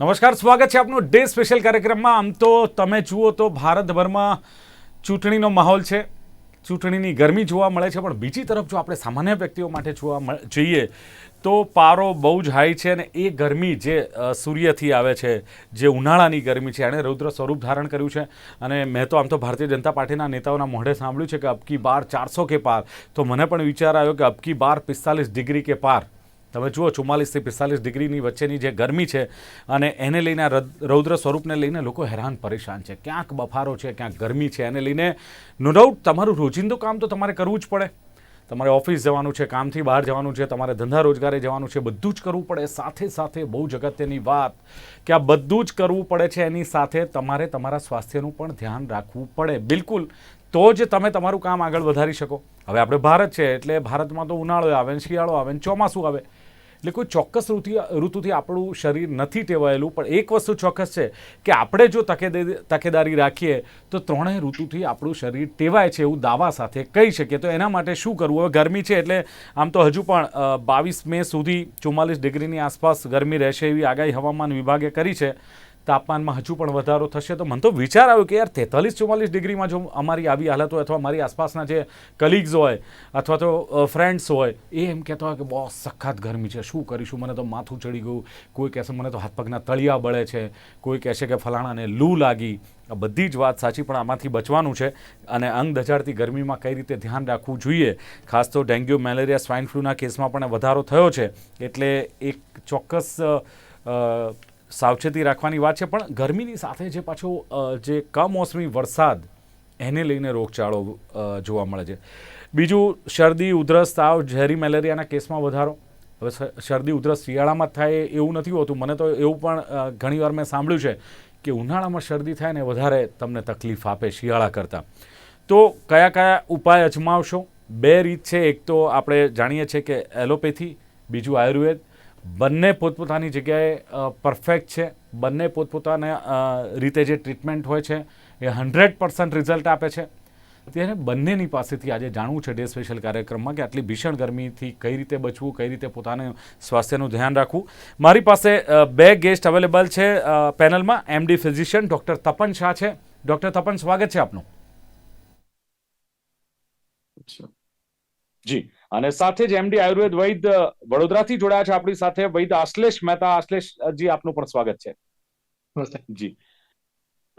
નમસ્કાર, સ્વાગત છે આપનું ડે સ્પેશિયલ કાર્યક્રમમાં. આમ તો તમે જુઓ તો ભારતભરમાં ચૂંટણીનો માહોલ છે. ચૂંટણીની ગરમી જોવા મળે છે, પણ બીજી તરફ જો આપણે સામાન્ય વ્યક્તિઓ માટે જોવા જઈએ, તો પારો બહુ જ હાઈ છે અને એ ગરમી જે સૂર્યથી આવે છે, જે ઉનાળાની ગરમી છે, એણે રૌદ્ર સ્વરૂપ ધારણ કર્યું છે. અને મેં તો આમ તો ભારતીય જનતા પાર્ટીના નેતાઓના મોઢે સાંભળ્યું છે કે અબકી બાર ચારસો કે પાર. તો મને પણ વિચાર આવ્યો કે અબકી બાર પિસ્તાલીસ ડિગ્રી કે પાર. તમે જુઓ ચુમ્માલીસથી પિસ્તાલીસ ડિગ્રીની વચ્ચેની જે ગરમી છે અને એને લઈને રૌદ્ર સ્વરૂપને લઈને લોકો હેરાન પરેશાન છે. ક્યાંક બફારો છે, ક્યાંક ગરમી છે. એને લઈને નો ડાઉટ તમારું રોજિંદુ કામ તો તમારે કરવું જ પડે. તમારે ઓફિસ જવાનું છે, કામથી બહાર જવાનું છે, તમારે ધંધા રોજગારે જવાનું છે, બધું જ કરવું પડે. સાથે સાથે બહુ જ અગત્યની વાત કે આ બધું જ કરવું પડે છે, એની સાથે તમારે તમારા સ્વાસ્થ્યનું પણ ધ્યાન રાખવું પડે. બિલકુલ. તો જ તમે તમારું કામ આગળ વધારી શકો. હવે આપણે ભારત છે, એટલે ભારતમાં તો ઉનાળો આવે, શિયાળો આવે ને ચોમાસું આવે. એટલે કોઈ ચોક્કસ ઋતુ ઋતુથી આપણું શરીર નથી ટેવાયેલું, પણ એક વસ્તુ ચોક્કસ છે કે આપણે જો તકેદારી રાખીએ, તો ત્રણેય ઋતુથી આપણું શરીર ટેવાય છે એવું દાવા સાથે કહી શકીએ. તો એના માટે શું કરવું? હવે ગરમી છે એટલે આમ તો હજુ પણ બાવીસ મે સુધી ચુમ્માલીસ ડિગ્રીની આસપાસ ગરમી રહેશે એવી આગાહી હવામાન વિભાગે કરી છે. તાપમાનમાં હજુ પણ વધારો થશે. તો મને તો વિચાર આવ્યો કે યાર તેતાલીસ ચુમ્માલીસ ડિગ્રીમાં જો અમારી આવી હાલત હોય અથવા મારી આસપાસના જે કલીગ્સ હોય અથવા તો ફ્રેન્ડ્સ હોય, એ એમ કહેતા હોય કે બહુ સખત ગરમી છે. શું કરીશું? મને તો માથું ચડી ગયું. કોઈ કહેશે મને તો હાથ પગના તળિયા બળે છે. કોઈ કહેશે કે ફલાણાને લૂ લાગી. આ બધી જ વાત સાચી, પણ આમાંથી બચવાનું છે. અને અંગ દજાડતી ગરમીમાં કઈ રીતે ધ્યાન રાખવું જોઈએ? ખાસ તો ડેન્ગ્યુ, મેલેરિયા સ્વાઇન ફ્લૂના કેસમાં પણ વધારો થયો છે. એટલે એક ચોક્કસ સાવચેતી રાખવાની વાત છે, પણ ગરમીની સાથે જે પાછો જે કમોસમી વરસાદ, એને લઈને રોગચાળો જોવા મળે છે. બીજું, શરદી, ઉધરસ, તાવ, ઝેરી મેલેરિયાના કેસમાં વધારો. હવે શરદી, ઉધરસ શિયાળામાં થાય એવું નથી હોતું. મને તો એવું પણ ઘણીવાર મેં સાંભળ્યું છે કે ઉનાળામાં શરદી થાય ને વધારે તમને તકલીફ આપે શિયાળા કરતાં. તો કયા કયા ઉપાય અજમાવશો? બે રીત છે. એક તો આપણે જાણીએ છીએ કે એલોપેથી, બીજું આયુર્વેદ બંને પોતપોતાની જગ્યાએ પરફેક્ટ છે. બંને પોતપોતાના રીતે જે ટ્રીટમેન્ટ હોય છે, એ હંડ્રેડ પર્સન્ટ રિઝલ્ટ આપે છે. ત્યારે બંનેની પાસેથી આજે જાણવું છે ડે સ્પેશિયલ કાર્યક્રમમાં કે આટલી ભીષણ ગરમીથી કઈ રીતે બચવું, કઈ રીતે પોતાને સ્વાસ્થ્યનું ધ્યાન રાખવું. મારી પાસે બે ગેસ્ટ અવેલેબલ છે પેનલમાં MD physician doctor Tapan Shah છે. ડૉક્ટર તપન, સ્વાગત છે આપનું. જી. અને સાથે જ એમડી આયુર્વેદ વૈદ વડોદરાથી જોડાયા છે આપણી સાથે વૈદ આશ્લેષ મહેતા. આશ્લેષજી આપનું પણ સ્વાગત છે. જી.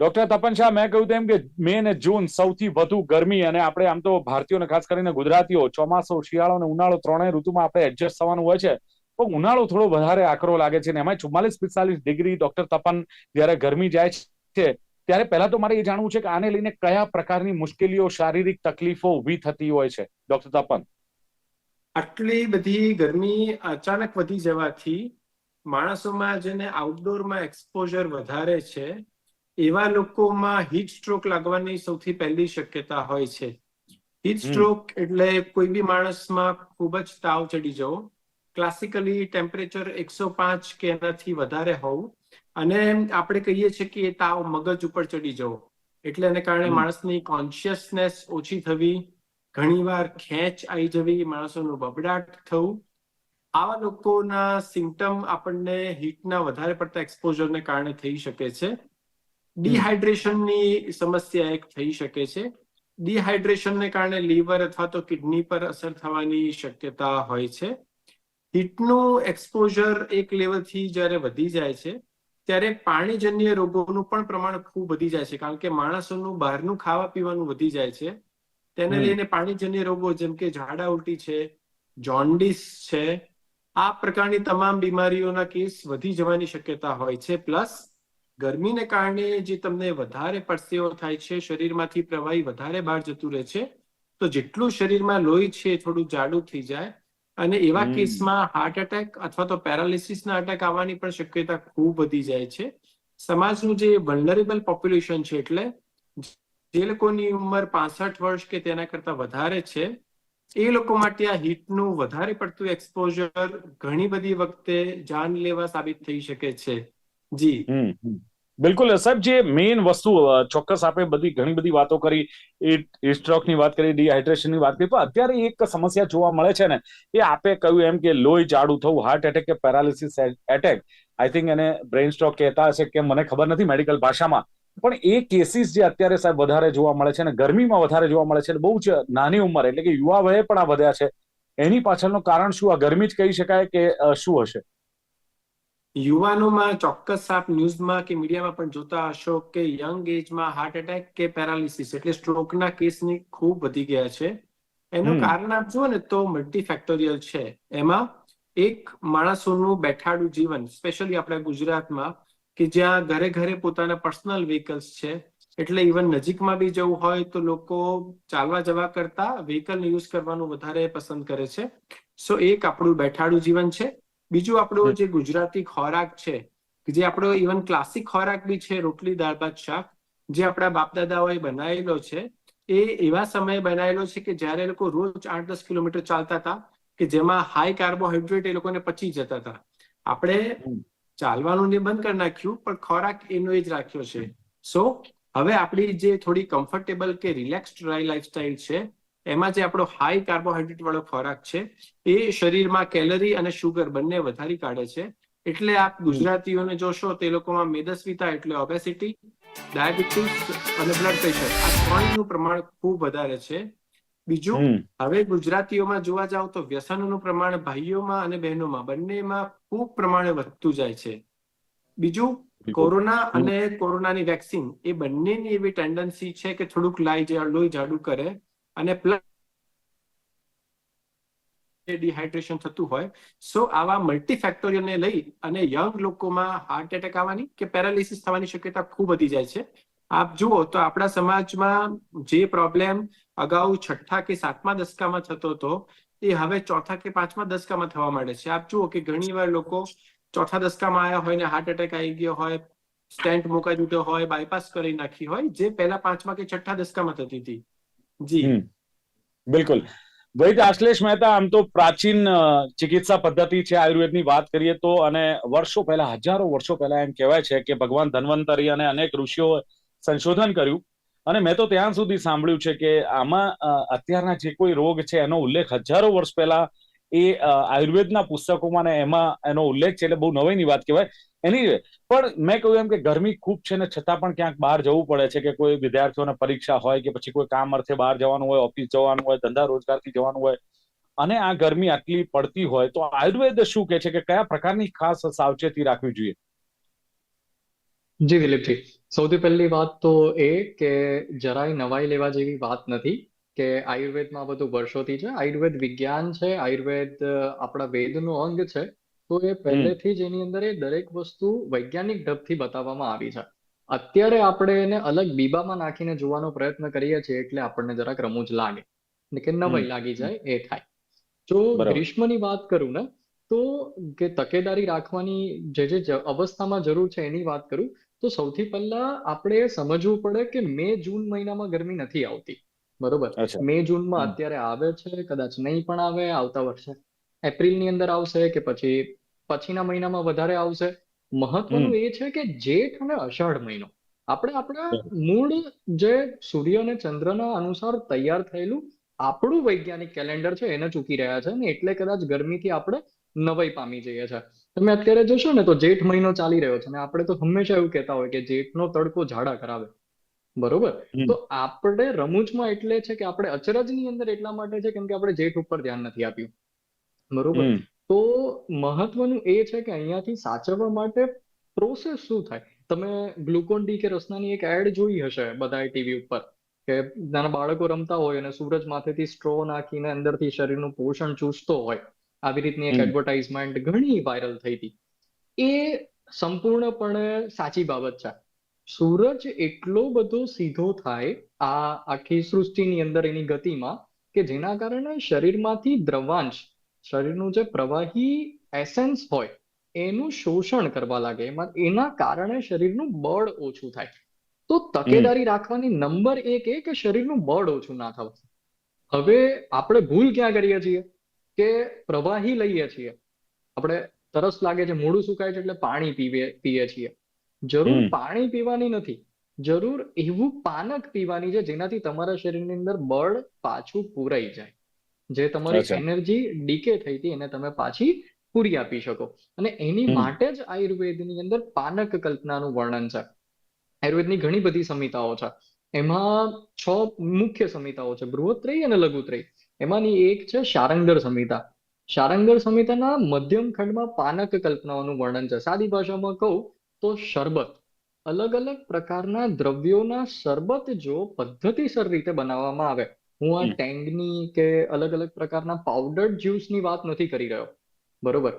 ડોક્ટર તપન શાહ મેં કહ્યું તેમ કે મે અને જૂન સૌથી વધુ ગરમી અને આપણે આમ તો ભારતીયોને ખાસ કરીને ગુજરાતીઓ ચોમાસો શિયાળો અને ઉનાળો ત્રણેય ઋતુમાં આપણે એડજસ્ટ થવાનું હોય છે. પણ ઉનાળો થોડો વધારે આકરો લાગે છે ને એમાં ચુમ્માલીસ પિસ્તાલીસ ડિગ્રી ડોક્ટર તપન જ્યારે ગરમી જાય છે ત્યારે પહેલા તો મારે એ જાણવું છે કે આને લઈને કયા પ્રકારની મુશ્કેલીઓ શારીરિક તકલીફો ઊભી થતી હોય છે? ડોક્ટર તપન. આટલી બધી ગરમી અચાનક વધી જવાથી માણસોમાં જેને આઉટડોરમાં એક્સપોઝર વધારે છે એવા લોકોમાં હીટ સ્ટ્રોક લાગવાની સૌથી પહેલી શક્યતા હોય છે. હીટ સ્ટ્રોક એટલે કોઈ બી માણસમાં ખૂબ જ તાવ ચડી જવો. ક્લાસિકલી ટેમ્પરેચર એકસો પાંચ કે એનાથી વધારે હોવું. અને આપણે કહીએ છીએ કે એ તાવ મગજ ઉપર ચડી જવો. એટલે એને કારણે માણસની કોન્શિયસનેસ ઓછી થવી ઘણીવાર ખેંચ આવી જવી માણસોનું બબડાટ થવું. આવા લોકોના સિમ્ટમ આપણને હીટના વધારે પડતા એક્સપોઝરને કારણે થઈ શકે છે. ડિહાઇડ્રેશનની સમસ્યા એક થઈ શકે છે. ડિહાઇડ્રેશનને કારણે લીવર અથવા તો કિડની પર અસર થવાની શક્યતા હોય છે. હીટનું એક્સપોઝર એક લેવલથી જ્યારે વધી જાય છે ત્યારે પાણીજન્ય રોગોનું પણ પ્રમાણ ખૂબ વધી જાય છે કારણ કે માણસોનું બહારનું ખાવા પીવાનું વધી જાય છે. તેને લઈને પાણીજન્ય રોગો જેમ કે ઝાડા ઉલટી છે જોન્ડિસ છે આ પ્રકારની તમામ બીમારીઓના કેસ વધી જવાની શક્યતા હોય છે. પ્લસ ગરમીને કારણે જે તમને વધારે પરસેવો થાય છે શરીરમાંથી પ્રવાહી વધારે બહાર જતું રહે છે તો જેટલું શરીરમાં લોહી છે થોડું જાડું થઈ જાય. અને એવા કેસમાં હાર્ટ એટેક અથવા તો પેરાલિસિસના અટેક આવવાની પણ શક્યતા ખૂબ વધી જાય છે. સમાજનું જે વલ્નરેબલ પોપ્યુલેશન છે એટલે જે લોકોની ઉંમર પાસઠ વર્ષ કે તેના કરતા વધારે છે, એ લોકો માટે આ હીટનું વધારે પડતું એક્સપોઝર ઘણી બધી વખતે જાનલેવા સાબિત થઈ શકે છે. જી. બિલકુલ, સાહેબ, જે મેઇન વસ્તુ ચોક્કસ આપણે બધી ઘણી બધી વાતો કરી સ્ટ્રોકની વાત કરી ડિહાઇડ્રેશનની વાત કરી, પણ અત્યારે એક સમસ્યા જોવા મળે છે ને, એ આપે કહ્યું એમ કે લોહી જાડું થવું હાર્ટ એટેક કે પેરાલિસિસ એટેક આઈ થિંક એને બ્રેઇન સ્ટ્રોક કહેતા હશે કે મને ખબર નથી મેડિકલ ભાષામાં. પણ એ કેસીસ જે અત્યારે સાહેબ વધારે જોવા મળે છે અને ગરમીમાં વધારે જોવા મળે છે બહુ જ નાની ઉંમર એટલે કે યુવા વયે પણ આ વધ્યા છે. એની પાછળનું કારણ શું? આ ગરમી જ કહી શકાય કે શું હશે? યુવાનોમાં ચોક્કસ આપ ન્યૂઝમાં કે મીડિયામાં પણ જોતા હશો કે યંગ એજમાં હાર્ટ એટેક કે પેરાલિસિસ એટલે સ્ટ્રોકના કેસની ખૂબ વધી ગયા છે. એનું કારણ આપ જુઓ ને તો મલ્ટીફેક્ટોરિયલ છે. એમાં એક માણસોનું બેઠાડું જીવન સ્પેશિયલી આપણા ગુજરાતમાં કે જ્યાં ઘરે ઘરે પોતાના પર્સનલ વ્હીકલ્સ છે એટલે ઇવન નજીકમાં બી જવું હોય તો લોકો ચાલવા જવા કરતા વ્હીકલ યુઝ કરવાનું વધારે પસંદ કરે છે. સો એક આપણું બેઠાડું જીવન છે. બીજું આપણું જે ગુજરાતી ખોરાક છે જે આપણો ઇવન ક્લાસિક ખોરાક બી છે રોટલી દાળ ભાત શાક જે આપણા બાપ દાદાઓએ બનાવેલો છે એ એવા સમયે બનાવેલો છે કે જ્યારે લોકો રોજ આઠ દસ કિલોમીટર ચાલતા હતા કે જેમાં હાઈ કાર્બોહાઈડ્રેટ એ લોકોને પચી જતા હતા. આપણે. ચાલવાનું ને બંધ કરી નાખ્યું પણ ખોરાક એનો એ જ રાખ્યો છે. સો હવે આપણી જે થોડી કમ્ફર્ટેબલ કે રિલેક્સ લાઈફસ્ટાઈલ છે એમાં જે આપણો હાઈ કાર્બોહાઈડ્રેટ વાળો ખોરાક છે એ શરીરમાં કેલરી અને શુગર બંને વધારી કાઢે છે. એટલે આપ ગુજરાતીઓને જોશો તે લોકોમાં મેદસ્વીતા એટલે ઓબેસિટી ડાયાબિટીસ અને બ્લડ પ્રેશર આ ત્રણનું પ્રમાણ ખૂબ વધારે છે. બીજું હવે ગુજરાતીઓમાં જોવા જાવ તો વ્યસનોનું પ્રમાણ ભાઈઓમાં અને બહેનોમાં બંનેમાં ખૂબ પ્રમાણે વધતું જાય છે. બીજું કોરોના અને કોરોનાની વેક્સિન એ બંનેની એવી ટેન્ડન્સી છે કે થોડુંક લાઈ લોહી જાડું કરે અને પ્લસ ડિહાઇડ્રેશન થતું હોય. સો આવા મલ્ટીફેક્ટોરિયલને લઈ અને યંગ લોકોમાં હાર્ટ એટેક આવવાની કે પેરાલિસિસ થવાની શક્યતા ખૂબ વધી જાય છે. આપ જુઓ તો આપણા સમાજમાં જે પ્રોબ્લેમ અગાઉ છઠ્ઠા કે સાતમા દશકામાં થતો હતો, એ હવે ચોથા કે પાંચમા દશકામાં થવા માંડે છે. આપ જુઓ કે ઘણીવાર લોકો ચોથા દશકામાં આવ્યા હોય ને હાર્ટ એટેક આવી ગયો હોય સ્ટેન્ટ મુકાઈ દીધો હોય બાયપાસ કરી નાખી હોય, જે પહેલા પાંચમા કે છઠ્ઠા દસકામાં થતી હતી. જી. બિલકુલ. વૈદ આશ્લેષ મહેતા, આમ તો પ્રાચીન ચિકિત્સા પદ્ધતિ છે, આયુર્વેદની વાત કરીએ તો, અને વર્ષો પહેલા, હજારો વર્ષો પહેલા એમ કહેવાય છે કે ભગવાન ધન્વંતરી અને અનેક ઋષિઓ સંશોધન કર્યું અને મેં તો ત્યાં સુધી સાંભળ્યું છે કે આમાં અત્યારના જે કોઈ રોગ છે, એનો ઉલ્લેખ હજારો વર્ષ પહેલા એ આયુર્વેદના પુસ્તકોમાં ને એમાં એનો ઉલ્લેખ છે, એટલે બહુ નવાઈની વાત કહેવાય. એની પણ મેં કહ્યું એમ કે ગરમી ખૂબ છે ને છતાં પણ ક્યાંક બહાર જવું પડે છે કે કોઈ વિદ્યાર્થીઓને પરીક્ષા હોય કે પછી કોઈ કામ અર્થે બહાર જવાનું હોય, ઓફિસ જવાનું હોય, ધંધા રોજગારથી જવાનું હોય, અને આ ગરમી આટલી પડતી હોય, તો આયુર્વેદ શું કે છે કે કયા પ્રકારની ખાસ સાવચેતી રાખવી જોઈએ? જી, દિલીપજી. સૌથી પહેલી વાત તો એ કે જરાય નવાઈ લેવા જેવી વાત નથી કે આયુર્વેદમાં બધું વર્ષોથી છે. આયુર્વેદ વિજ્ઞાન છે આયુર્વેદ આપણા વેદનું અંગ છે તો એ પહેલેથી જ એની અંદર એ દરેક વસ્તુ વૈજ્ઞાનિક ઢબથી બતાવવામાં આવી છે. અત્યારે આપણે એને અલગ બીબામાં નાખીને જોવાનો પ્રયત્ન કરીએ છીએ એટલે આપણને જરાક રમૂજ લાગે. કે નવાઈ લાગી જાય એ થાય. જો. ગ્રીષ્મની વાત કરું ને તો કે તકેદારી રાખવાની જે જે અવસ્થામાં જરૂર છે એની વાત કરું તો સૌથી પહેલા આપણે સમજવું પડે કે મે જૂન મહિનામાં ગરમી નથી આવતી. બરોબર? મે જૂનમાં. અત્યારે આવે છે કદાચ નહીં પણ આવે આવતા વર્ષે. એપ્રિલની અંદર આવશે કે પછી પછીના મહિનામાં વધારે આવશે. મહત્વનું એ છે કે જેઠ અને અષાઢ મહિનો. આપણે આપણા મૂળ જે સૂર્ય અને ચંદ્રના અનુસાર તૈયાર થયેલું આપણું વૈજ્ઞાનિક કેલેન્ડર છે એને ચૂકી રહ્યા છે ને એટલે કદાચ ગરમીથી આપણે નવાઈ પામી જઈએ છે. તમે અત્યારે જોશો ને તો જેઠ મહિનો ચાલી રહ્યો છે અને આપણે તો હંમેશા એવું કહેતા હોય કે જેઠનો તડકો ઝાડા કરાવે. બરોબર? તો આપણે રમૂજમાં એટલે છે કે આપણે અચરજની અંદર એટલા માટે છે કેમ કે આપણે જેઠ ઉપર ધ્યાન નથી આપ્યું. બરોબર? તો મહત્વનું એ છે કે અહીંયાથી સાચવવા માટે પ્રોસેસ શું થાય? તમે ગ્લુકોન ડી કે રસનાની એક એડ જોઈ હશે બધાએ ટીવી ઉપર કે નાના બાળકો રમતા હોય અને સૂરજ માથેથી સ્ટ્રો નાખીને અંદરથી શરીરનું પોષણ ચૂસતો હોય. આવી રીતની એક એડવર્ટાઇઝમેન્ટ ઘણી વાયરલ થઈ હતી. એ સંપૂર્ણપણે સાચી બાબત છે. સૂરજ એટલો બધો સીધો થાય આ આખી સૃષ્ટિની અંદર એની ગતિમાં કે જેના કારણે શરીરમાંથી દ્રવાંશ શરીરનું જે પ્રવાહી એસેન્સ હોય એનું શોષણ કરવા લાગે. એમાં એના કારણે શરીરનું બળ ઓછું થાય. તો તકેદારી રાખવાની નંબર એક એ કે શરીરનું બળ ઓછું ના થવું હવે આપણે ભૂલ ક્યાં કરીએ છીએ? કે પ્રવાહી લઈએ છીએ. આપણે તરસ લાગે છે મોડું સુકાય છે એટલે પાણી પીવે પીએ છીએ. જરૂર પાણી પીવાની નથી. જરૂર એવું પાનક પીવાની છે જેનાથી તમારા શરીરની અંદર બળ પાછું પૂરાઈ જાય. જે તમારી એનર્જી ડીકે થઈ હતી એને તમે પાછી પૂરી આપી શકો. અને એની માટે જ આયુર્વેદની અંદર પાનક કલ્પનાનું વર્ણન છે. આયુર્વેદની ઘણી બધી સમિતાઓ છે. એમાં છ મુખ્ય સમિતાઓ છે બૃહત્રય અને લઘુત્રયી. એમાંની એક છે શારંગર સંહિતા. શારંગર સંહિતાના મધ્યમ ખંડમાં પાનક કલ્પનાઓનું વર્ણન છે. સાદી ભાષામાં કહું તો શરબત. અલગ અલગ પ્રકારના દ્રવ્યોના શરબત જો પદ્ધતિસર રીતે બનાવવામાં આવે હું આ ટેંગની કે અલગ અલગ પ્રકારના પાવડર્ડ જ્યુસની વાત નથી કરી રહ્યો. બરોબર?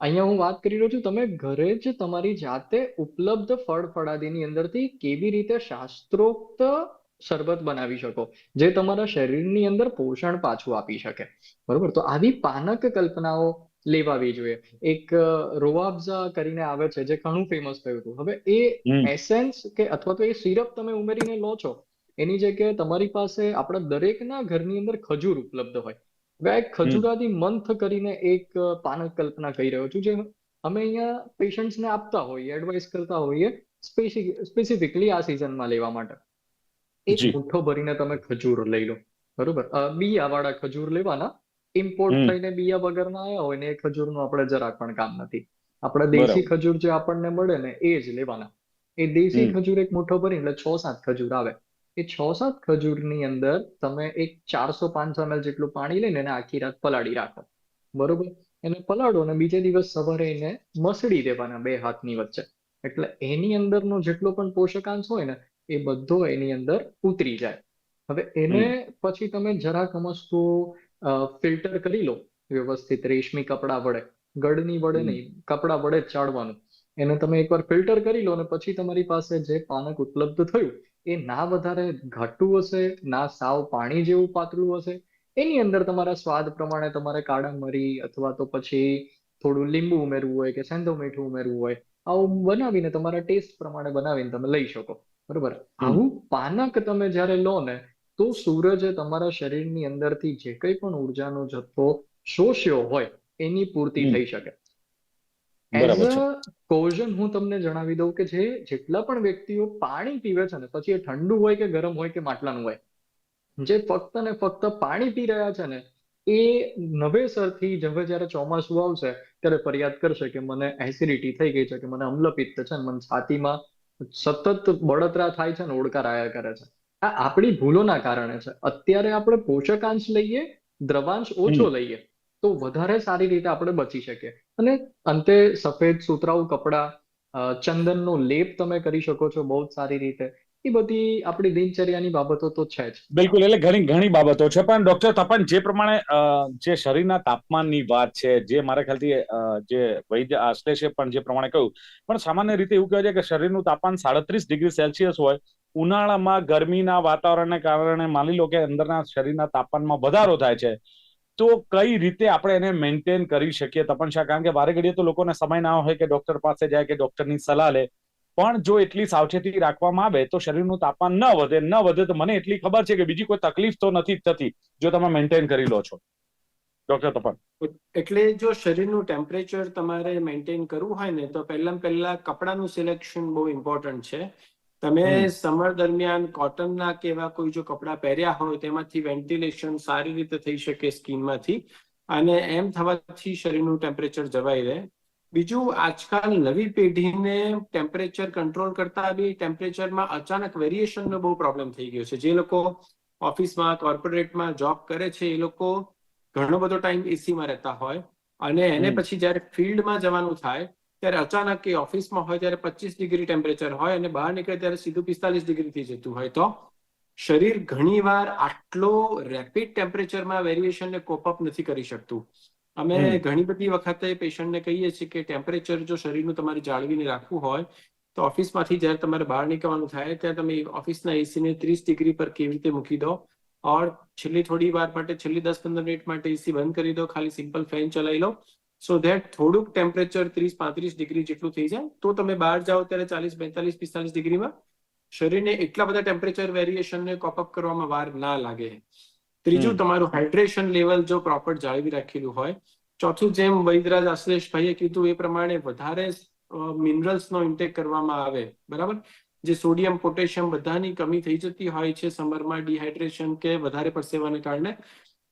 અહીંયા હું વાત કરી રહ્યો છું તમે ઘરે જ તમારી જાતે ઉપલબ્ધ ફળ ફળાદીની અંદરથી કેવી રીતે શાસ્ત્રોક્ત શરબત બનાવી શકો જે તમારા શરીરની અંદર પોષણ પાછું આપી શકે. બરોબર? તો આવી પાનક કલ્પનાઓ લેવાવી જોઈએ. એક અ, કરીને આવે છે જે ઘણું ફેમસ થયું હતું. હવે એ એસેન્સ કે અથવા તો એ સિરપ તમે ઉમેરીને લો છો એની જગ્યાએ તમારી પાસે આપણા દરેકના ઘરની અંદર ખજૂર ઉપલબ્ધ હોય. હવે આ એક ખજૂરાદી મંથ કરીને એક પાનક કલ્પના કહી રહ્યો છું જે અમે અહીંયા પેશન્ટ્સને આપતા હોઈએ એડવાઇસ કરતા હોઈએ સ્પેસિફિકલી આ સિઝનમાં લેવા માટે. એક મુઠ્ઠો ભરીને તમે ખજૂર લઈ લો. બરોબર? બિયા વાળા ખજૂર લેવાના. ઇમ્પોર્ટ. થઈને બિયા વગરના આવ્યા હોય ને એ ખજૂરનું આપણે જરાક પણ કામ નથી. આપણે દેશી ખજૂર જે આપણને મળે ને એ જ લેવાના. એ દેશી. ખજૂર એક મુઠ્ઠો ભરી એટલે છ સાત ખજૂર આવે. એ છ સાત ખજૂરની અંદર તમે એક ચારસો પાંચસો એમએલ જેટલું પાણી લઈને એને આખી રાત પલાળી રાખો. બરોબર? એને પલાળો અને બીજે દિવસ સવારે એને મસળી દેવાના બે હાથની વચ્ચે. એટલે એની અંદરનો જેટલો પણ પોષકાંશ હોય ને એ બધો એની અંદર ઉતરી જાય. હવે એને પછી તમે જરાક વસ્તુ ફિલ્ટર કરી લો વ્યવસ્થિત રેશમી કપડા વડે. ગળની વડે નહીં કપડા વડે જ ચાળવાનું. એને તમે એકવાર ફિલ્ટર કરી લો અને પછી તમારી પાસે જે પાનક ઉપલબ્ધ થયું એ ના વધારે ઘાટું હશે ના સાવ પાણી જેવું પાતળું હશે. એની અંદર તમારા સ્વાદ પ્રમાણે તમારે કાળા મરી અથવા તો પછી થોડું લીંબુ ઉમેરવું હોય કે સેંધો મીઠું ઉમેરવું હોય આવું બનાવીને તમારા ટેસ્ટ પ્રમાણે બનાવીને તમે લઈ શકો. બરોબર? આવું પાનક તમે જ્યારે લો ને તો સૂરજે તમારા શરીરની અંદરથી જે કંઈ પણ ઉર્જાનો જથ્થો શોષ્યો હોય એની પૂર્તિ થઈ શકે. એઝ અ કોઝન હું તમને જણાવી દઉં કે જે જેટલા પણ વ્યક્તિઓ પાણી પીવે છે ને પછી એ ઠંડુ હોય કે ગરમ હોય કે માટલાનું હોય જે ફક્ત ને ફક્ત પાણી પી રહ્યા છે ને એ નવેસરથી હવે જ્યારે ચોમાસું આવશે ત્યારે ફરિયાદ કરશે કે મને એસિડિટી થઈ ગઈ છે કે મને અમ્લપિત્ત છે મને છાતીમાં સતત બળતરા થાય છે ને ઓડકાર આયા કરે છે. આ આપણી ભૂલોના કારણે છે. અત્યારે આપણે પોષકાંશ લઈએ દ્રવાંશ ઓછો લઈએ તો વધારે સારી રીતે આપણે બચી શકીએ. અને અંતે સફેદ સુતરાઉ કપડા ચંદનનો લેપ તમે કરી શકો છો બહુ જ સારી રીતે. એ બધી આપણી દિનચર્યાની બાબતો તો છે જ. બિલકુલ, એટલે ઘણી ઘણી બાબતો છે. પણ ડોક્ટર તપન જે પ્રમાણે જે શરીરના તાપમાનની વાત છે, જે મારા ખ્યાલથી જે વૈદ્ય આશ્લેષે પણ જે પ્રમાણે કહ્યું. પણ સામાન્ય રીતે એવું કહેવાય છે કે શરીરનું તાપમાન સાડત્રીસ ડિગ્રી સેલ્સિયસ હોય, ઉનાળામાં ગરમીના વાતાવરણને કારણે માની લો કે અંદરના શરીરના તાપમાનમાં વધારો થાય છે, તો કઈ રીતે આપણે એને મેન્ટેન કરી શકીએ તપન શાહ? કારણ કે વારે ઘડીએ તો લોકોને સમય ના હોય કે ડોક્ટર પાસે જાય કે ડોક્ટરની સલાહ લે. પણ જો એટલી સાવચેતી રાખવામાં આવે તો શરીરનું તાપમાન ન વધે ન વધે તો મને એટલી ખબર છે કે બીજી કોઈ તકલીફ તો નથી થતી જો તમે મેન્ટેન કરી લો છો. ડોક્ટર તપન એટલે જો શરીરનું ટેમ્પરેચર તમારે મેન્ટેન કરવું હોય ને તો પહેલા પહેલા કપડાનું સિલેક્શન બહુ ઇમ્પોર્ટન્ટ છે. તમે સમર દરમિયાન કોટનના કેવા કોઈ જો કપડાં પહેર્યા હોય તેમાંથી વેન્ટિલેશન સારી રીતે થઈ શકે સ્કીનમાંથી અને એમ થવાથી શરીરનું ટેમ્પરેચર જવાઈ રહે. બીજું આજકાલ નવી પેઢીને ટેમ્પરેચર કંટ્રોલ કરતા બી ટેમ્પરેચરમાં અચાનક વેરિએશનનો બહુ પ્રોબ્લેમ થઈ ગયો છે. જે લોકો ઓફિસમાં કોર્પોરેટમાં જોબ કરે છે એ લોકો ઘણો બધો ટાઈમ એસીમાં રહેતા હોય અને એને પછી જ્યારે ફિલ્ડમાં જવાનું થાય ત્યારે અચાનક એ ઓફિસમાં હોય ત્યારે પચીસ ડિગ્રી ટેમ્પરેચર હોય અને બહાર નીકળે ત્યારે સીધું પિસ્તાલીસ ડિગ્રીથી જતું હોય. તો શરીર ઘણીવાર આટલો રેપિડ ટેમ્પરેચરમાં વેરિએશનને કોપ અપ નથી કરી શકતું. અમે ઘણી બધી વખતે પેશન્ટને કહીએ છીએ કે ટેમ્પરેચર જો શરીરનું તમારે જાળવીને રાખવું હોય તો ઓફિસમાંથી જ્યારે તમારે બહાર નીકળવાનું થાય ત્યારે તમે ઓફિસના એસીને ત્રીસ ડિગ્રી પર કેવી રીતે મૂકી દો ઓર છેલ્લી થોડી વાર માટે છેલ્લી દસ પંદર મિનિટ માટે એસી બંધ કરી દો ખાલી સિમ્પલ ફેન ચલાવી લો. સો ધેટ થોડુંક ટેમ્પરેચર ત્રીસ પાંત્રીસ ડિગ્રી જેટલું થઈ જાય તો તમે બહાર જાઓ ત્યારે ચાલીસ બેતાલીસ પિસ્તાલીસ ડિગ્રીમાં શરીરને એટલા બધા ટેમ્પરેચર વેરિએશનને કોપઅપ કરવામાં વાર ના લાગે. ત્રીજું તમારું હાઇડ્રેશન લેવલ જો પ્રોપર જાળવી રાખેલું હોય ચોથું જેમ વૈદરાજ આશ્લેષભાઈએ કીધું એ પ્રમાણે વધારે મિનરલ્સનો ઇન્ટેક કરવામાં આવે બરાબર? જે સોડિયમ પોટેશિયમ બધાની કમી થઈ જતી હોય છે સમરમાં ડિહાઇડ્રેશન કે વધારે પરસેવાને કારણે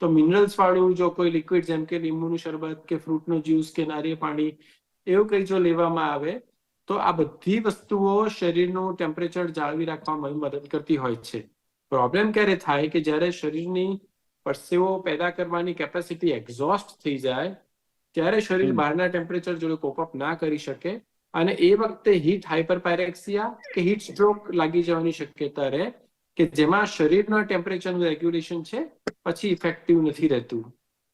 તો મિનરલ્સ વાળું જો કોઈ લિક્વિડ જેમ કે લીંબુનું શરબત કે ફ્રૂટનું જ્યુસ કે નારિયેળ પાણી એવું કંઈ જો લેવામાં આવે તો આ બધી વસ્તુઓ શરીરનું ટેમ્પરેચર જાળવી રાખવામાં મદદ કરતી હોય છે. પ્રોબ્લેમ ક્યારે થાય કે જ્યારે શરીરની પરસેવો પેદા કરવાની કેપેસિટી એક્ઝોસ્ટ થઈ જાય ત્યારે શરીર. બહારના ટેમ્પરેચર જોડે કોપઅપ ના કરી શકે અને એ વખતે હીટ હાઇપરપાયરેક્સિયા કે હીટ સ્ટ્રોક લાગી જવાની શક્યતા રહે કે જેમાં શરીરના ટેમ્પરેચરનું રેગ્યુલેશન છે પછી ઇફેક્ટિવ નથી રહેતું.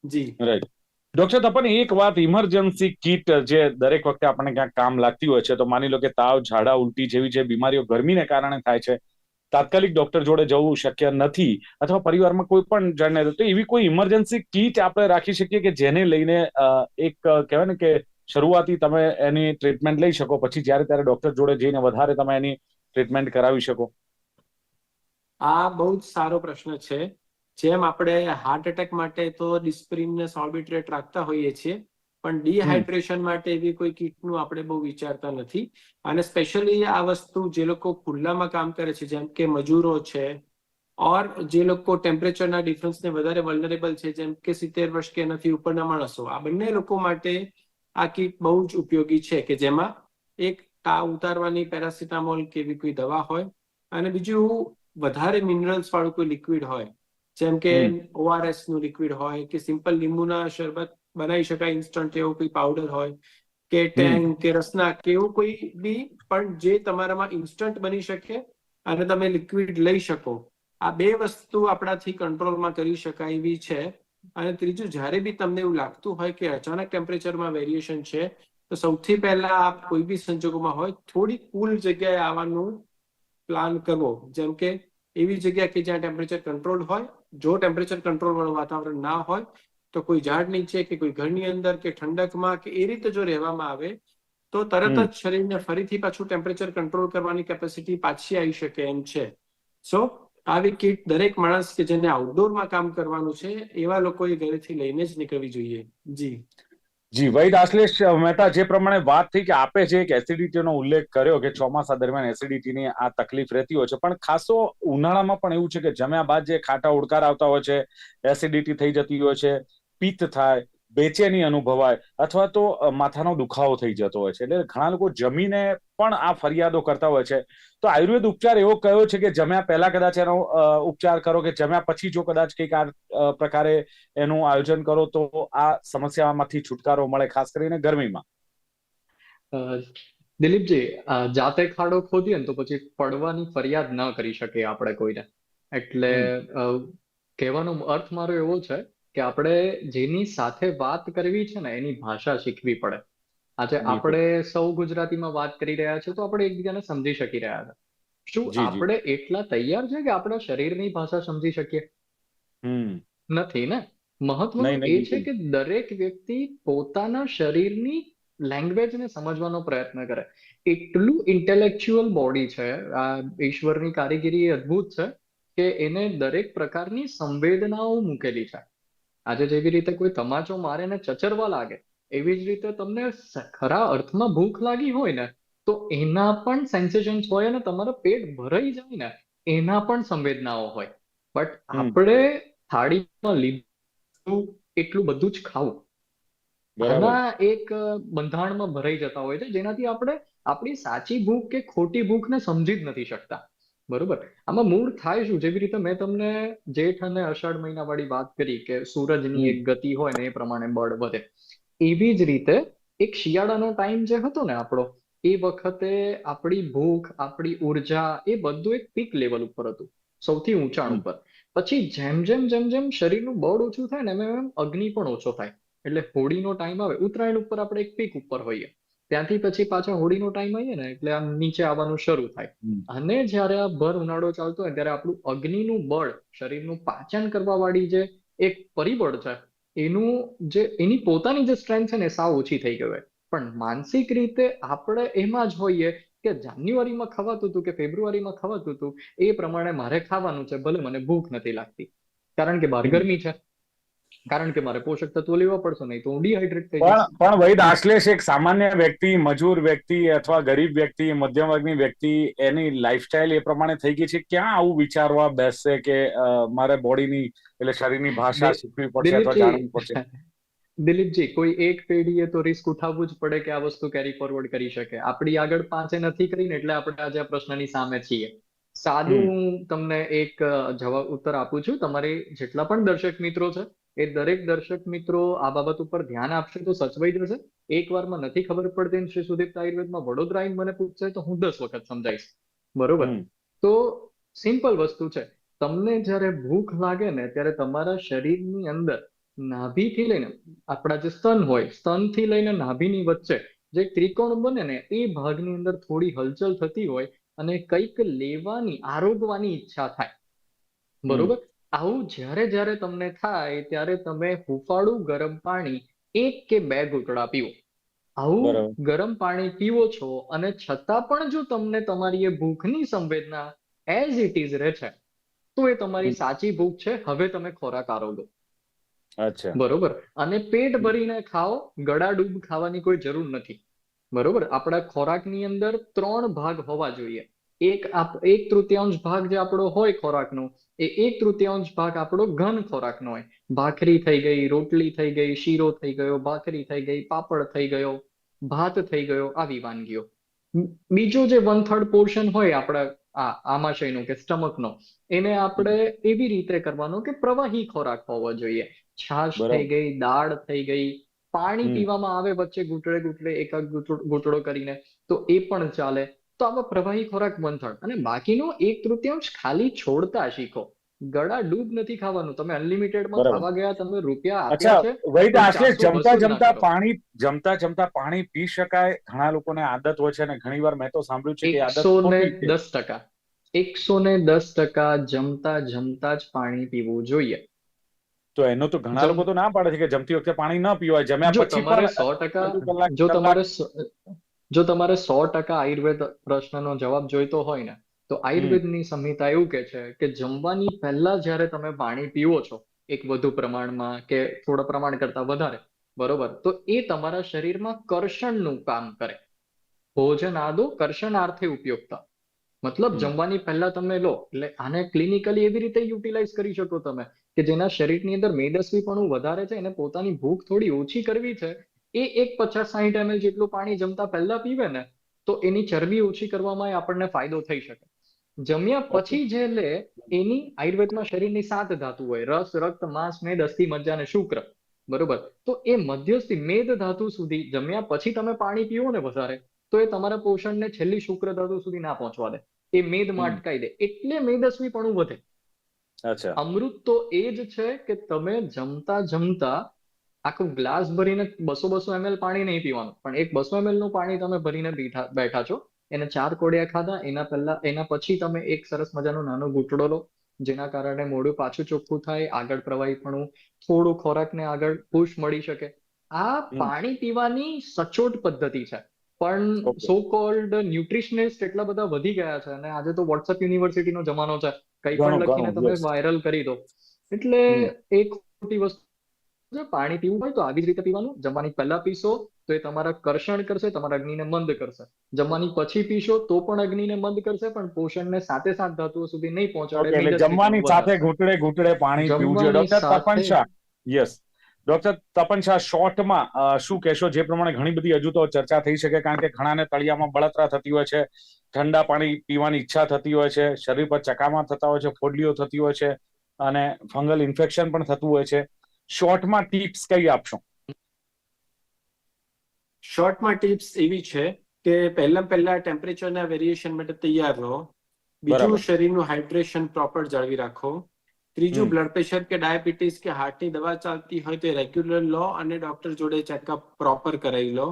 જી. રાઈટ ડોક્ટર તપન એક વાત ઇમરજન્સી કીટ જે દરેક વખતે આપણને ક્યાંક કામ લાગતી હોય છે તો માની લો કે તાવ ઝાડા ઉલટી જેવી જે બીમારીઓ ગરમીને કારણે થાય છે તાત્કાલિક ડોક્ટર જોડે જવું શક્ય નથી અથવા પરિવારમાં કોઈ પણ જણને તો એવી કોઈ ઇમરજન્સી કીટ આપણે રાખી શકીએ કે જેને લઈને એક કહેવાય ને કે શરૂઆતી તમે એની ટ્રીટમેન્ટ લઈ શકો, પછી જ્યારે ત્યારે ડોક્ટર જોડે જઈને વધારે તમે એની ટ્રીટમેન્ટ કરાવી શકો. આ બહુ જ સારો પ્રશ્ન છે. જેમ આપણે હાર્ટ એટેક માટે તો ડિસ્પ્રિન ને સોર્બિટ્રેટ રાખતા હોઈએ છીએ પણ ડિહાઇડ્રેશન માટે એવી કોઈ કીટનું આપણે બહુ વિચારતા નથી અને સ્પેશિયલી આ વસ્તુ જે લોકો ખુલ્લામાં કામ કરે છે જેમ કે મજૂરો છે ઓર જે લોકો ટેમ્પરેચરના ડિફરન્સને વધારે વલ્નરેબલ છે જેમ કે સિત્તેર વર્ષ કે એનાથી ઉપરના માણસો આ બંને લોકો માટે આ કીટ બહુ જ ઉપયોગી છે કે જેમાં એક તાવ ઉતારવાની પેરાસિટામોલ કે એવી કોઈ દવા હોય અને બીજું વધારે મિનરલ્સ વાળું કોઈ લિક્વિડ હોય જેમ કે. ઓઆરએસનું લિક્વિડ હોય કે સિમ્પલ લીંબુના શરબત બનાવી શકાય ઇન્સ્ટન્ટ એવો કોઈ પાવડર હોય કે ટેંગ કે રસના કે એવું કોઈ બી પણ જે તમારામાં ઇન્સ્ટન્ટ બની શકે અને તમે લિક્વિડ લઈ શકો. આ બે વસ્તુ આપણાથી કંટ્રોલમાં કરી શકાય એવી છે. અને ત્રીજું જ્યારે બી તમને એવું લાગતું હોય કે અચાનક ટેમ્પરેચરમાં વેરિએશન છે તો સૌથી પહેલા આપ કોઈ બી સંજોગોમાં હોય થોડી કુલ જગ્યાએ આવવાનું પ્લાન કરવો જેમ કે એવી જગ્યા કે જ્યાં ટેમ્પરેચર કંટ્રોલ હોય. જો ટેમ્પરેચર કંટ્રોલ વાળું વાતાવરણ ના હોય તો કોઈ ઝાડ નીચે કે કોઈ ઘરની અંદર કે ઠંડકમાં કે એ રીતે જો રહેવામાં આવે તો તરત જ શરીરને ફરીથી પાછું ટેમ્પરેચર કંટ્રોલ કરવાની કેપેસિટી પાછી આવી શકે એમ છે. સો આવી કીટ દરેક માણસ કે જેને આઉટડોરમાં કામ કરવાનું છે એવા લોકોએ ઘરેથી લઈને જ નીકળવી જોઈએ. જી. જી વૈદ આશ્લેષ મહેતા જે પ્રમાણે વાત થઈ કે આપે જે એક એસિડિટીનો ઉલ્લેખ કર્યો કે ચોમાસા દરમિયાન એસિડિટીની આ તકલીફ રહેતી હોય છે પણ ખાસો ઉનાળામાં પણ એવું છે કે જમ્યા બાદ જે ખાટા ઉડકાર આવતા હોય છે એસિડિટી થઈ જતી હોય છે પિત્ત થાય બેચેની અનુભવાય અથવા તો માથાનો દુખાવો થઈ જતો હોય છે. એટલે ઘણા લોકો જમીને પણ આ ફરિયાદો કરતા હોય છે. તો આયુર્વેદ ઉપચાર એવો કયો છે કે જમ્યા પહેલા કદાચ એનો ઉપચાર કરો કે જમ્યા પછી જો કદાચ કંઈક આ પ્રકારે એનું આયોજન કરો તો આ સમસ્યામાંથી છુટકારો મળે ખાસ કરીને ગરમીમાં? દિલીપજી જાતે ખાડો ખોદીએ ને તો પછી પડવાની ફરિયાદ ન કરી શકીએ આપણે કોઈને. એટલે કહેવાનો અર્થ મારો એવો છે કે આપણે જેની સાથે વાત કરવી છે ને એની ભાષા શીખવી પડે. આજે આપણે સૌ ગુજરાતીમાં વાત કરી રહ્યા છે તો આપણે એકબીજાને સમજી શકી રહ્યા છે. શું. આપણે એટલા તૈયાર છે કે આપણા શરીરની ભાષા સમજી શકીએ? નથી ને? મહત્વ મહત્વનું એ છે કે દરેક વ્યક્તિ પોતાના શરીરની લેંગ્વેજને સમજવાનો પ્રયત્ન કરે. એટલું ઇન્ટેલેક્ચ્યુઅલ બોડી છે આ ઈશ્વરની કારીગીરી એ અદ્ભુત છે કે એને દરેક પ્રકારની સંવેદનાઓ મૂકેલી છે. આજે જેવી રીતે કોઈ તમાચો મારે ને ચચરવા લાગે એવી જ રીતે તમને ખરા અર્થમાં ભૂખ લાગી હોય ને તો એના પણ સેન્સેશન્સ હોય અને તમારું પેટ ભરાઈ જાય ને એના પણ સંવેદનાઓ હોય. બટ આપણે થાળીમાં લીધું એટલું બધું જ ખાવું. એના એક બંધારણમાં ભરાઈ જતા હોય છે જેનાથી આપણે આપણી સાચી ભૂખ કે ખોટી ભૂખને સમજી જ નથી શકતા. બરોબર. આમાં મૂળ થાય શું? જેવી રીતે મેં તમને જેઠ અને અષાઢ મહિના વાળી વાત કરી કે સૂરજની એક ગતિ હોય ને એ પ્રમાણે બળ વધે. એવી જ રીતે એક શિયાળાનો ટાઈમ જે હતો ને આપણો એ વખતે આપણી ભૂખ આપણી ઊર્જા એ બધું એક પીક લેવલ ઉપર હતું સૌથી ઊંચાણ ઉપર. પછી જેમ જેમ જેમ જેમ શરીરનું બળ ઓછું થાય ને એમ એમ અગ્નિ પણ ઓછો થાય. એટલે હોળીનો ટાઈમ આવે ઉત્તરાયણ ઉપર આપણે એક પીક ઉપર હોઈએ. ત્યાંથી પછી પાછા હોળીનો ટાઈમ આવીએ ને એટલે આમ નીચે આવવાનું શરૂ થાય. અને જ્યારે આ ભર ઉનાળો ચાલતો હોય ત્યારે આપણું અગ્નિનું બળ શરીરનું પાચન કરવા વાળી જે એક પરિબળ છે એનું જે એની પોતાની જે સ્ટ્રેન્થ છે ને સાવ ઓછી થઈ ગઈ હોય. પણ માનસિક રીતે આપણે એમાં જ હોઈએ કે જાન્યુઆરીમાં ખવાતું હતું કે ફેબ્રુઆરીમાં ખવાતું હતું એ પ્રમાણે મારે ખાવાનું છે ભલે મને ભૂખ નથી લાગતી. કારણ કે બહાર ગરમી છે. કારણ કે મારે પોષક તત્વો લેવા પડશે નહીં તો હું ડિહાઇડ્રેટ થઈ પણ પણ વૈદ આશ્લેષ એક સામાન્ય વ્યક્તિ મજૂર વ્યક્તિ અથવા ગરીબ વ્યક્તિ મધ્યમ વર્ગની વ્યક્તિ એની લાઈફસ્ટાઈલ એ પ્રમાણે થઈ ગઈ છે. ક્યાં આવું વિચારવા બેસશે કે મારે બોડીની એટલે શરીરની ભાષા શીખવી પડશે અથવા જાણવી પડશે? દિલીપજી કોઈ એક પેઢીએ તો રિસ્ક ઉઠાવવું જ પડે કે આ વસ્તુ કેરી ફોરવર્ડ કરી શકે. આપણી આગળ પાસે નથી કરીને એટલે આપણે આજે આ પ્રશ્નની સામે છીએ. સાદું હું તમને એક જવાબ ઉત્તર આપું છું. તમારે જેટલા પણ દર્શક મિત્રો છે એ દરેક દર્શક મિત્રો આ બાબત ઉપર ધ્યાન આપશે તો સચવાઈ જશે. એક વારમાં નથી ખબર પડતી શ્રી સુદીપ આયુર્વેદમાં વડોદરા મને પૂછશે તો હું દસ વખત સમજાઈશ. બરોબર? તો સિમ્પલ વસ્તુ છે. તમને જ્યારે ભૂખ લાગે ને ત્યારે તમારા શરીરની અંદર નાભીથી લઈને આપણા જે સ્તન હોય સ્તનથી લઈને નાભીની વચ્ચે જે ત્રિકોણ બને ને એ ભાગની અંદર થોડી હલચલ થતી હોય અને કંઈક લેવાની આરોગવાની ઈચ્છા થાય. બરોબર? આવું જ્યારે જ્યારે તમને થાય ત્યારે તમે હુફાળું ગરમ પાણી એક કે બે ઘૂંટડા પીવો આવું ગરમ પાણી પીવો છો અને છતાં પણ જો તમને તમારી એ ભૂખની સંવેદના એઝ ઇટ ઇઝ રહે છે તો એ તમારી સાચી ભૂખ છે હવે તમે ખોરાક આરોગો. અચ્છા. બરોબર? અને પેટ ભરીને ખાઓ ગળાડૂબ ખાવાની કોઈ જરૂર નથી. બરોબર? આપણા ખોરાકની અંદર ત્રણ ભાગ હોવા જોઈએ. એક એક તૃતીયાંશ ભાગ જે આપણો હોય ખોરાકનો એ એક તૃતીયાંશ ભાગ આપણો ઘન ખોરાકનો હોય. ભાખરી થઈ ગઈ રોટલી થઈ ગઈ શીરો થઈ ગયો ભાખરી થઈ ગઈ પાપડ થઈ ગયો ભાત થઈ ગયો આવી વાનગીઓ. બીજો જે વન થર્ડ પોર્શન હોય આપણા આ આમાશયનો કે સ્ટમકનો એને આપણે એવી રીતે કરવાનો કે પ્રવાહી ખોરાક હોવો જોઈએ. છાશ થઈ ગઈ દાળ થઈ ગઈ પાણી પીવામાં આવે વચ્ચે ઘૂંટડે ઘૂંટડે એક ઘૂંટડો કરીને તો એ પણ ચાલે. તો આવા પ્રવાહી ખોરાક વન અને બાકીનો એક તૃતીયાંશ ખાલી છોડતા શીખો. ગળા ડૂબ નથી ખાવાનું. તમે અનલિમિટેડમાં ખાવા ગયા તમે રૂપિયા આપ્યા છે વૈદ પણ જમતા જમતા પાણી જમતા જમતા પાણી પી શકાય. ઘણા લોકોને આદત હોય છે અને ઘણી વાર મેં તો સાંભળ્યું છે કે આદત એકસો ને ખોટી છે. દસ ટકા. એકસો ને દસ ટકા જમતા જમતા જ પાણી પીવું જોઈએ. તો એનો તો ઘણા લોકો તો ના પાડે છે કે જમતી વખતે પાણી ન પીવાય. જમ્યા પછી તમારે સો ટકા જો તમારે જો તમારે સો ટકા આયુર્વેદ પ્રશ્નનો જવાબ જોઈતો હોય ને તો આયુર્વેદની સંહિતા એવું કે છે કે જમવાની પહેલા જ્યારે તમે પાણી પીવો છો એક વધુ પ્રમાણમાં કે થોડા પ્રમાણ કરતા વધારે બરોબર? તો એ તમારા શરીરમાં કર્ષણનું કામ કરે. ભોજન આદો કર્ષણાર્થે ઉપયોગતા. મતલબ જમવાની પહેલા તમે લો એટલે આને ક્લિનિકલી એવી રીતે યુટિલાઇઝ કરી શકો તમે કે જેના શરીરની અંદર મેદસ્વીપણું વધારે છે એને પોતાની ભૂખ થોડી ઓછી કરવી છે એ એક પચાસ સાહીઠ એમએલ જેટલું પાણી જમતા પહેલા પીવે ને તો એની ચરબી ઓછી કરવામાં આપણને ફાયદો થઈ શકે. જમ્યા પછી જે લે એની આયુર્વેદમાં શરીરની સાત ધાતુ હોય રસ રક્ત માંસ મેદ અસ્થિ મજ્જા અને શુક્ર. બરોબર? તો એ મધ્યસ્થી મેદ ધાતુ સુધી જમ્યા પછી તમે પાણી પીવો ને વધારે તો એ તમારા પોષણને છેલ્લી શુક્ર ધાતુ સુધી ના પહોંચવા દે. એ મેદમાં. અટકાઈ દે. એટલે મેદસ્વી પણ વધે. અચ્છા. અમૃત તો એ જ છે કે તમે જમતા જમતા આખો ગ્લાસ ભરીને બસો બસો એમએલ પાણી નહીં પીવાનું. પણ એક બસો એમએલનું પાણી તમે ભરીને બેઠા છો. એને ચાર કોડિયા ખાધા. એના પહેલા એના પછી તમે એક સરસ મજાનો નાનો ઘૂંટડો લો જેના કારણે મોઢું પાછું ચોખ્ખું થાય આગળ પ્રવાહીપણું થોડું ખોરાકને આગળ પુશ મળી શકે. આ પાણી પીવાની સચોટ પદ્ધતિ છે. પણ સો કોલ્ડ ન્યુટ્રિશનિસ્ટ એટલા બધા વધી ગયા છે અને આજે તો વોટ્સઅપ યુનિવર્સિટીનો જમાનો છે. કંઈ પણ લખીને તમે વાયરલ કરી દો. એટલે એક ખોટી વસ્તુ છે પાણી પીવું હોય તો આવી જ રીતે પીવાનું. જમવાની પહેલા પીશો તો એ તમારા કર્ષણ કરશે તમારા અગ્નિને મંદ કરશે. જમવાની પછી પીશો તો પણ અગ્નિને મંદ કરશે પણ પોષણને સાથે સાત ધાતુઓ સુધી નહીં પહોંચાડે. એટલે જમવાની સાથે ઘૂંટડે ઘૂંટડે પાણી પીવું જોઈએ. Doctor Tapan Shah. Yes doctor Tapan Shah શોર્ટમાં શું કહેશો? જે પ્રમાણે ઘણી બધી હજુ તો ચર્ચા થઈ શકે કારણ કે ઘણાને તળિયામાં બળતરા થતી હોય છે ઠંડા પાણી પીવાની ઈચ્છા થતી હોય છે શરીર પર ચકામા થતા હોય છે ફોડલીઓ થતી હોય છે અને ફંગલ ઇન્ફેક્શન પણ થતું હોય છે. શોર્ટમાં ટિપ્સ કઈ આપશો? શોર્ટમાં ટિપ્સ એવી છે કે પહેલા પહેલા ટેમ્પરેચરના વેરિએશન માટે તૈયાર રહો. બીજું શરીરનું હાઇડ્રેશન પ્રોપર જાળવી રાખો. ત્રીજું બ્લડ પ્રેશર કે ડાયાબિટીસ કે હાર્ટની દવા ચાલતી હોય તો રેગ્યુલર લો અને ડોક્ટર જોડે ચેકઅપ પ્રોપર કરાવી લો.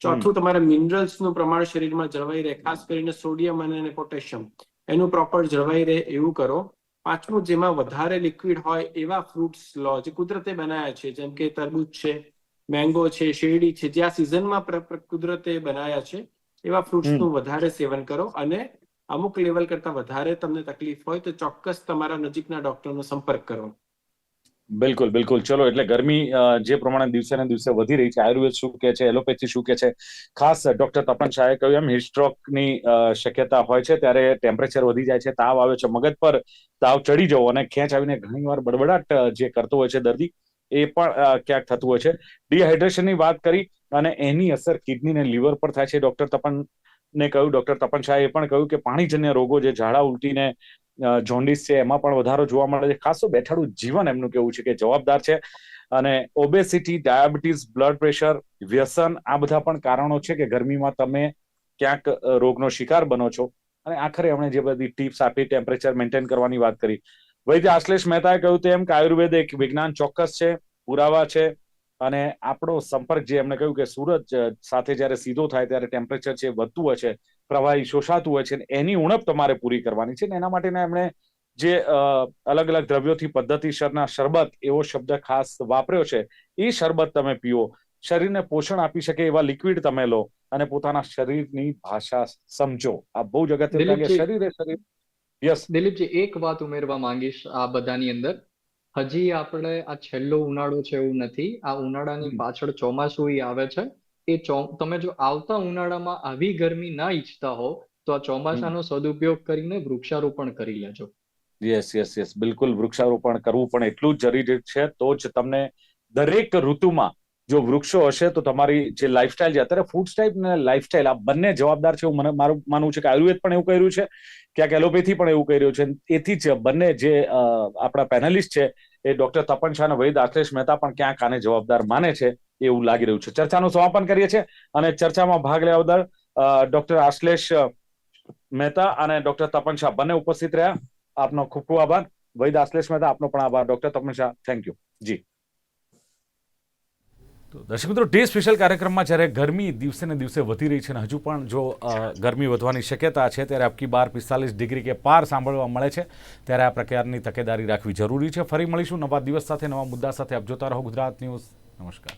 ચોથું તમારા મિનરલ્સનું પ્રમાણ શરીરમાં જળવાઈ રહે ખાસ કરીને સોડિયમ અને પોટેશિયમ એનું પ્રોપર જળવાઈ રહે એવું કરો. પાંચમું જેમાં વધારે લિક્વિડ હોય એવા ફ્રૂટ્સ લો જે કુદરતે બનાવ્યા છે જેમ કે તરબૂચ છે મેંગો છે શેરડી છે જે આ સિઝનમાં કુદરતે બનાવ્યા છે એવા ફ્રૂટ્સનું નું વધારે સેવન કરો અને અમુક લેવલ કરતા વધારે તમને તકલીફ હોય તો ચોક્કસ તમારા નજીકના ડોક્ટરનો સંપર્ક કરો. બિલકુલ બિલકુલ. ચલો એટલે ગરમી જે પ્રમાણે દિવસે ને દિવસે વધી રહી છે આયુર્વેદ શું કે છે એલોપેથી શું કે છે? ખાસ ડોક્ટર તપન શાહે કહ્યું એમ હિસ્ટ્રોકની શક્યતા હોય છે ત્યારે ટેમ્પરેચર વધી જાય છે તાવ આવે છે મગજ પર તાવ ચડી જવો અને ખેંચ આવીને ઘણીવાર બડબડાટ અ, જે કરતો હોય છે દર્દી એ પણ ક્યાંક થતું હોય છે. ડિહાઇડ્રેશનની વાત કરી અને એની અસર કિડની ને લીવર પર થાય છે. ડોક્ટર તપન ને કહ્યું ડોક્ટર તપન શાહે એ પણ કહ્યું કે પાણીજન્ય રોગો જે ઝાડા ઉલટીને જોન્ડિસ છે, એમાં પણ વધારો જોવા મળે છે. ખાસો બેઠાડું જીવન એમનું કેવું છે કે જવાબદાર છે. અને ઓબેસિટી ડાયાબિટીસ બ્લડ પ્રેશર વ્યસન આ બધા પણ કારણો છે કે ગરમીમાં તમે ક્યાંક રોગનો શિકાર બનો છો. અને આખરે એમણે જે બધી ટિપ્સ આપી ટેમ્પરેચર મેન્ટેન કરવાની વાત કરી. વૈદ્ય આશ્લેષ મહેતાએ કહ્યું તેમ કે આયુર્વેદ એક વિજ્ઞાન ચોક્કસ છે, પુરાવા છે. અને આપણો સંપર્ક જે એમણે કહ્યું કે સૂરજ સાથે જ્યારે સીધો થાય ત્યારે ટેમ્પરેચર છે વધતું છે પ્રવાહી શોષાતું હોય છે એની ઉણપ તમારે પૂરી કરવાની છે એના માટેના એમણે જે અલગ અલગ દ્રવ્યોથી પદ્ધતિસરના શરબત એવો શબ્દ ખાસ વાપર્યો છે એ શરબત તમે પીઓ. શરીરને પોષણ આપી શકે એવા લિક્વિડ તમે લો અને પોતાના શરીરની ભાષા સમજો. આ બહુ જગત. શરીર શરીર. યસ દિલીપજી એક વાત ઉમેરવા માંગીશ આ બધાની અંદર. હજી આપણે આ છેલ્લો ઉનાળો છે એવું નથી. આ ઉનાળાની પાછળ ચોમાસું આવે છે. એ તમે જો આવતા ઉનાળામાં આવી ગરમી ના ઈચ્છતા હો તો આ ચોમાસાનો સદુપયોગ કરીને વૃક્ષારોપણ કરી લેજો. Yes yes yes. બિલકુલ વૃક્ષારોપણ કરવું પણ એટલું જ જરૂરી છે તો જ તમને દરેક ઋતુમાં જો વૃક્ષો હશે તો તમારી જે લાઈફસ્ટાઈલ છે અત્યારે ફૂડ સ્ટાઈલ અને લાઈફસ્ટાઈલ આ બંને જવાબદાર છે એવું મને મારું માનવું છે કે આયુર્વેદ પણ એવું કર્યું છે ક્યાંક એલોપેથી પણ એવું કર્યું છે. એથી જ બંને જે આપણા પેનલિસ્ટ છે એ ડોક્ટર તપન શાહ અને વૈદ આશ્લેષ મહેતા પણ ક્યાંક આને જવાબદાર માને છે. એવું લાગી રહ્યું છે. ચર્ચાનું સમાપન કરીએ છીએ અને ચર્ચામાં ભાગ લેવા બદલ ડોક્ટર આશ્લેષ મહેતા અને ડોક્ટર તપન શાહ બંને ઉપસ્થિત રહ્યા. આપનો ખૂબ ખૂબ આભાર. વૈદ આશ્લેષ મહેતા, આપનો પણ આભાર. Doctor Tapan Shah thank you ji. દર્શક મિત્રો ડે સ્પેશિયલ કાર્યક્રમમાં જ્યારે ગરમી દિવસે ને દિવસે વધી રહી છે અને હજુ પણ જો ગરમી વધવાની શક્યતા છે, ત્યારે આપકી બાર પિસ્તાલીસ ડિગ્રી કે પાર સાંભળવા મળે છે, ત્યારે આ પ્રકારની તકેદારી રાખવી જરૂરી છે. ફરી મળીશું નવા દિવસ સાથે, નવા મુદ્દા સાથે. આપ જોતા રહો ગુજરાત ન્યૂઝ. નમસ્કાર.